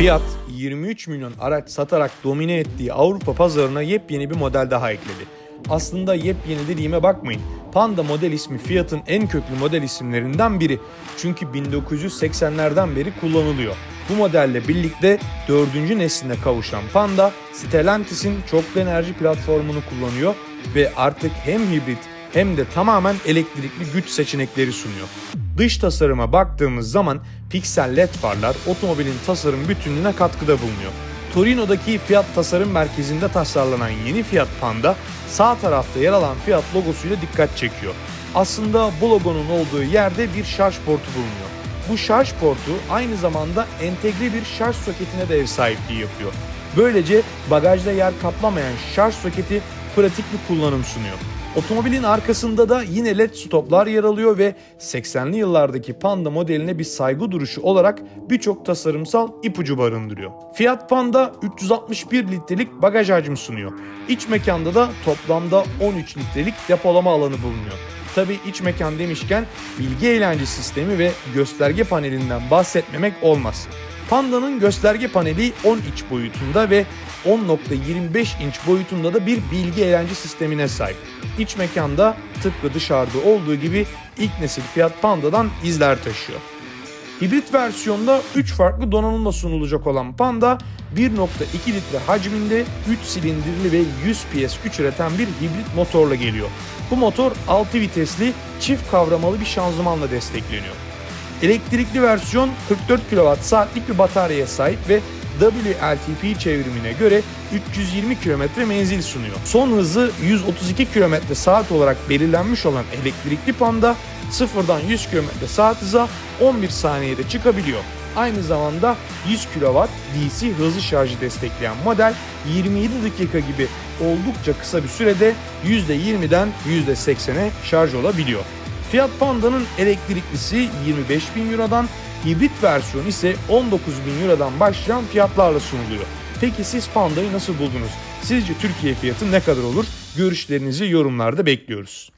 Fiat 23 milyon araç satarak domine ettiği Avrupa pazarına yepyeni bir model daha ekledi. Aslında yepyeni dediğime bakmayın. Panda model ismi Fiat'ın en köklü model isimlerinden biri. Çünkü 1980'lerden beri kullanılıyor. Bu modelle birlikte dördüncü nesline kavuşan Panda, Stellantis'in çoklu enerji platformunu kullanıyor ve artık hem hibrit hem de tamamen elektrikli güç seçenekleri sunuyor. Dış tasarıma baktığımız zaman piksel led farlar otomobilin tasarım bütünlüğüne katkıda bulunuyor. Torino'daki Fiat Tasarım Merkezi'nde tasarlanan yeni Fiat Panda sağ tarafta yer alan Fiat logosuyla dikkat çekiyor. Aslında bu logonun olduğu yerde bir şarj portu bulunuyor. Bu şarj portu aynı zamanda entegre bir şarj soketine de ev sahipliği yapıyor. Böylece bagajda yer kaplamayan şarj soketi pratik bir kullanım sunuyor. Otomobilin arkasında da yine led stoplar yer alıyor ve 80'li yıllardaki Panda modeline bir saygı duruşu olarak birçok tasarımsal ipucu barındırıyor. Fiat Panda 361 litrelik bagaj hacmi sunuyor. İç mekanda da toplamda 13 litrelik depolama alanı bulunuyor. Tabi iç mekan demişken bilgi eğlence sistemi ve gösterge panelinden bahsetmemek olmaz. Panda'nın gösterge paneli 10 inç boyutunda ve 10.25 inç boyutunda da bir bilgi eğlence sistemine sahip. İç mekanda tıpkı dışarıda olduğu gibi ilk nesil Fiat Panda'dan izler taşıyor. Hibrit versiyonda 3 farklı donanımla sunulacak olan Panda 1.2 litre hacminde 3 silindirli ve 100 PS güç üreten bir hibrit motorla geliyor. Bu motor 6 vitesli çift kavramalı bir şanzımanla destekleniyor. Elektrikli versiyon 44 kWh saatlik bir bataryaya sahip ve WLTP çevrimine göre 320 km menzil sunuyor. Son hızı 132 km saat olarak belirlenmiş olan elektrikli Panda sıfırdan 100 km saat hıza 11 saniyede çıkabiliyor. Aynı zamanda 100 kW DC hızlı şarjı destekleyen model 27 dakika gibi oldukça kısa bir sürede %20'den %80'e şarj olabiliyor. Fiat Panda'nın elektriklisi 25 bin Euro'dan, hibrit versiyonu ise 19 bin Euro'dan başlayan fiyatlarla sunuluyor. Peki siz Panda'yı nasıl buldunuz? Sizce Türkiye fiyatı ne kadar olur? Görüşlerinizi yorumlarda bekliyoruz.